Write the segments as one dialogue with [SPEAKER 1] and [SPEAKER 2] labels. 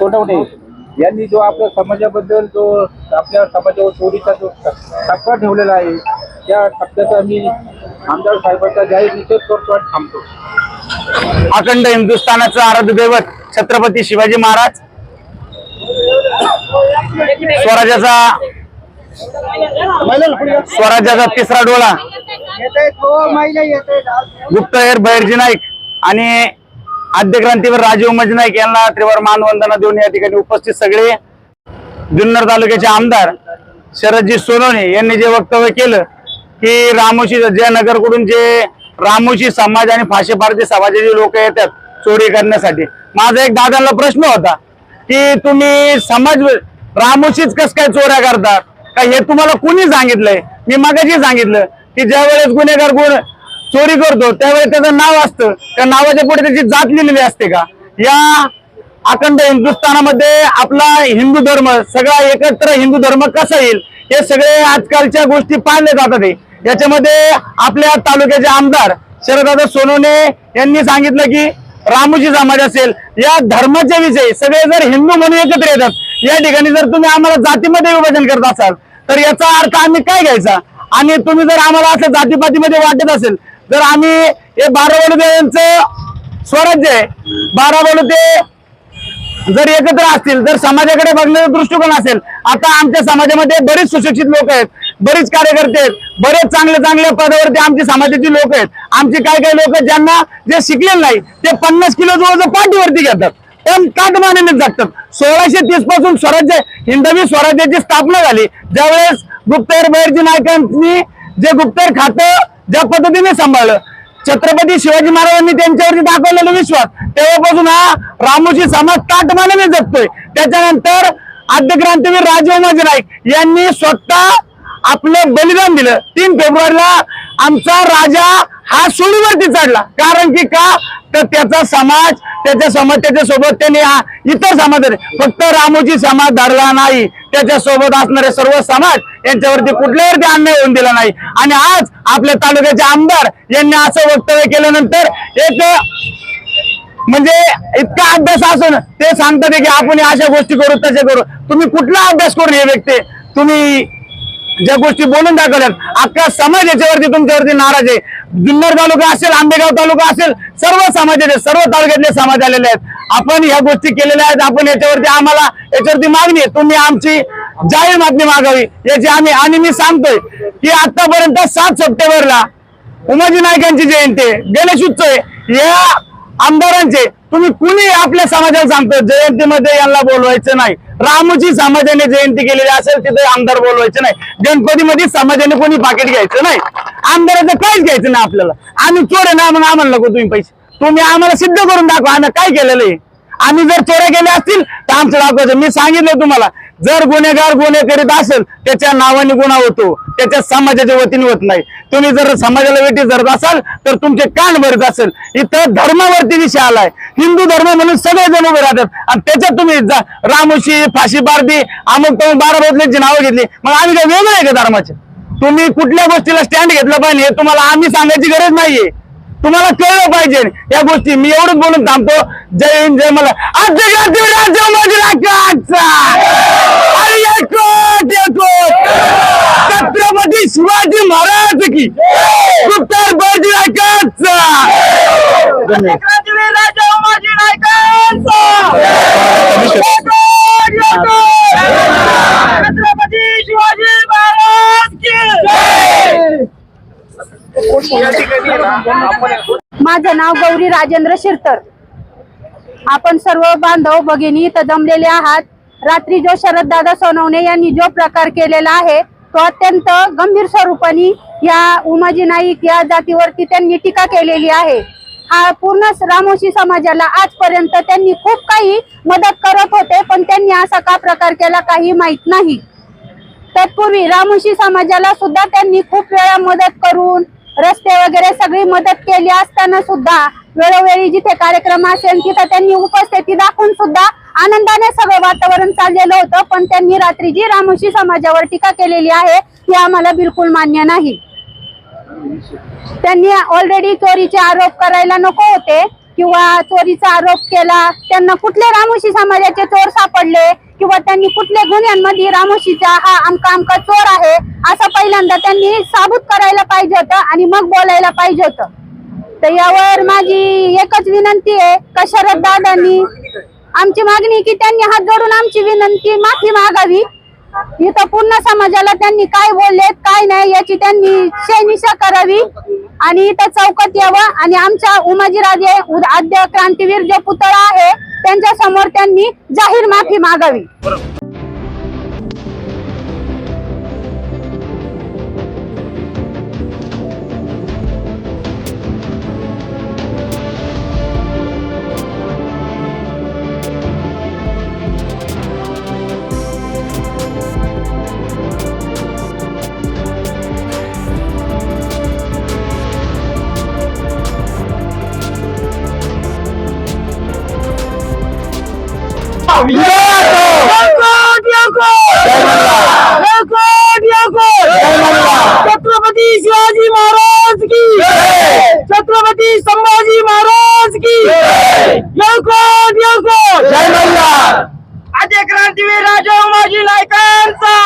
[SPEAKER 1] सोनवणे यांनी जो आपल्या समाजाबद्दल जो आपल्या समाजावर चोरीचा जो टप्पा ठेवलेला आहे त्या टप्प्याचा मी आमदार साहेबांचा जाहीर निषेध करतो आणि थांबतो.
[SPEAKER 2] अखंड हिंदुस्थानाचं आराध्य दैवत छत्रपती शिवाजी महाराज. स्वराज्याचा स्वराज्याचा तिसरा डोळा. गुप्तहेर बहिर्जी नाईक आणि आद्यक्रांतीवर राजीव उमज नाईक यांना त्रिवार मानवंदना देऊन या ठिकाणी उपस्थित सगळे जुन्नर तालुक्याचे आमदार शरदजी सोनवणे यांनी जे वक्तव्य केलं की रामोशी जयनगरकडून जे रामोशी समाज आणि फाशे भारतीय समाजाचे लोक येतात चोरी करण्यासाठी. माझा एक दादांना प्रश्न होता की तुम्ही समाज रामोशीच कस काय चोऱ्या करतात का हे तुम्हाला कुणी सांगितलंय? मी मगाशी सांगितलं की ज्यावेळेस गुन्हेगार गुण चोरी करतो त्यावेळी त्याचं नाव असतं. त्या नावाच्या पुढे त्याची जात लिहिलेली असते का? या अखंड हिंदुस्थानामध्ये आपला हिंदू धर्म सगळा एकत्र हिंदू धर्म कसा येईल हे सगळे आजकालच्या गोष्टी पाळल्या जातात हे. याच्यामध्ये आपल्या तालुक्याचे आमदार शरदादा सोनवणे यांनी सांगितलं की रामोजी समाज असेल या धर्माच्या विषयी सगळे जर हिंदू म्हणून एकत्र येतात या ठिकाणी जर तुम्ही आम्हाला जातीमध्ये विभाजन करत असाल तर याचा अर्थ आम्ही काय घ्यायचा? आणि तुम्ही जर आम्हाला असं जातीपातीमध्ये वाटत असेल तर आम्ही हे बारावडे यांचं स्वराज्य आहे. बारावडे जर एकत्र असतील जर समाजाकडे बघण्याचा दृष्टिकोन असेल आता आमच्या समाजामध्ये बरेच सुशिक्षित लोक आहेत बरेच कार्यकर्ते आहेत बरेच चांगले चांगल्या पदावरती आमची समाजाची लोक आहेत. आमचे काही काही लोक ज्यांना जे शिकलेले नाही ते पन्नास किलो जवळ पाठीवरती घेतात. पण काटमानेने जगतात सोळाशे तीसपासून स्वराज्य हिंदवी स्वराज्याची स्थापना झाली. ज्यावेळेस गुप्तहेर बहिर्जी नायकांनी जे गुप्तहेर खातं ज्या पद्धतीने सांभाळलं. छत्रपती शिवाजी महाराजांनी त्यांच्यावरती दाखवलेला विश्वास तेव्हापासून हा रामोशी समाज ताटमानाने जगतोय. त्याच्यानंतर आद्य क्रांतीवीर राजे नाईक यांनी स्वतः आपलं बलिदान दिलं. तीन फेब्रुवारीला आमचा राजा हा सुळीवरती चढला. कारण की का? तर त्याचा समाज त्याच्या समाज त्याच्यासोबत त्यांनी हा इतर समाज फक्त रामोजी समाज धरला नाही. त्याच्या सोबत असणारे सर्व समाज यांच्यावरती कुठल्यावरती अन्याय होऊन दिला नाही. आणि आज आपल्या तालुक्याचे आमदार यांनी असं वक्तव्य केल्यानंतर एक म्हणजे इतका अभ्यास असून ते सांगतात की आपण अशा गोष्टी करू तसे करू. तुम्ही कुठला अभ्यास करून हे व्यक्ती तुम्ही ज्या गोष्टी बोलून दाखवल्यात अख्खा समाज याच्यावरती तुमच्यावरती नाराज आहे. जुन्नर तालुका असेल आंबेगाव तालुका असेल सर्व समाजाचे सर्व तालुक्यातले समाज आलेले आहेत. आपण ह्या गोष्टी केलेल्या आहेत आपण याच्यावरती आम्हाला याच्यावरती मागणी आहे. तुम्ही आमची जाहीर मागणी मागावी याची आम्ही आणि मी सांगतोय की आतापर्यंत सात सप्टेंबरला उमाजी नायकांची जयंती आहे गणेश उत्सव आहे. या आमदारांचे तुम्ही कुणी आपल्या समाजाला सांगतो जयंतीमध्ये यांना बोलवायचं नाही. रामोजी समाजाने जयंती केलेली असेल तिथे आमदार बोलवायचं नाही. गणपतीमध्ये समाजाने कोणी पाकिट घ्यायचं नाही. आमदाराचं काहीच घ्यायचं नाही आपल्याला. आम्ही चोर आहे ना मग आम्हाला नको तुम्ही पैसे. तुम्ही आम्हाला सिद्ध करून दाखवा आम्ही काय केलेलं आहे? आम्ही जर चोऱ्या केल्या असतील तर आमचं दाखवायचं मी सांगितलं तुम्हाला जर गुन्हेगार गुन्हे करीत असेल त्याच्या नावाने गुन्हा होतो त्याच्या समाजाच्या वतीने होत नाही तुम्ही जर समाजाला वेटी धरत असाल तर तुमचे कान भरत असेल इथं धर्मावरती विषय आलाय हिंदू धर्म म्हणून सगळे जण उभे राहतात आणि त्याच्यात तुम्ही रामोशी फाशी बारदी अमुक तुम्ही बारा बदलेची नावं घेतली मग आम्ही काय वेगळं आहे का धर्माचे तुम्ही कुठल्या गोष्टीला स्टँड घेतलं पाहिजे हे तुम्हाला आम्ही सांगायची गरज नाहीये तुम्हाला कळलं पाहिजे या गोष्टी मी एवढंच बोलून थांबतो जय हिंद जय मला आजच्या राज्य राज्य माझी छत्रपती शिवाजी महाराज की. गुप्तर बळजी नायकांचा.
[SPEAKER 3] उमाजी नायकांचा. छत्रपती शिवाजी महाराज की.
[SPEAKER 4] माझं नाव गौरी राजेंद्र शिरतर. आपण सर्व बांधव भगिनी इथं जमलेले आहात. रात्री जो शरद दादा सोनवणे यांनी जो प्रकार केलेला आहे तो अत्यंत गंभीर स्वरूपाने या उमाजी नाईक या जातीवरती त्यांनी टीका केलेली आहे. हा पूर्ण रामोशी समाजाला आजपर्यंत त्यांनी खूप काही मदत करत होते पण त्यांनी असा का प्रकार केला काही माहीत नाही. तत्पूर्वी रामोशी समाजाला सुद्धा त्यांनी खूप वेळा मदत करून रस्ते वगैरे सगळी मदत केली असताना सुद्धा वेळोवेळी जिथे कार्यक्रम असेल तिथं त्यांनी उपस्थिती दाखवून सुद्धा आनंदाने सगळं वातावरण चाललेलं होतं पण त्यांनी रात्री जी रामोशी समाजावर टीका केलेली आहे ती आम्हाला बिलकुल मान्य नाही. त्यांनी ऑलरेडी चोरीचे आरोप करायला नको होते किंवा चोरीचा आरोप केला त्यांना कुठले रामोशी समाजाचे चोर सापडले किंवा त्यांनी कुठल्या गुन्ह्यांमध्ये रामोशीचा हा आमका आमका चोर आहे असं पहिल्यांदा त्यांनी साबूत करायला पाहिजे होतं आणि मग बोलायला पाहिजे होतं. तर यावर माझी एकच विनंती आहे का शरद दादांनी आमची मागणी की त्यांनी हात जोडून आमची विनंती माफी मागावी. इथं पूर्ण समाजाला त्यांनी काय बोललेत काय नाही याची त्यांनी शैनिशा करावी. आणि इथं चौकात यावं. आणि आमच्या उमाजीराजे उद- आद्य क्रांतीवीर जो पुतळा आहे त्यांच्यासमोर त्यांनी जाहीर माफी मागावी.
[SPEAKER 3] छत्रपती शिवाजी महाराज की छत्रपती संभाजी महाराज की आद्य क्रांतीवीर राजा उमाजी नायकांचा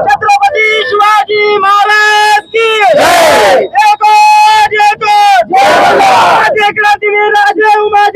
[SPEAKER 3] छत्रपती शिवाजी महाराज की Brasil, mas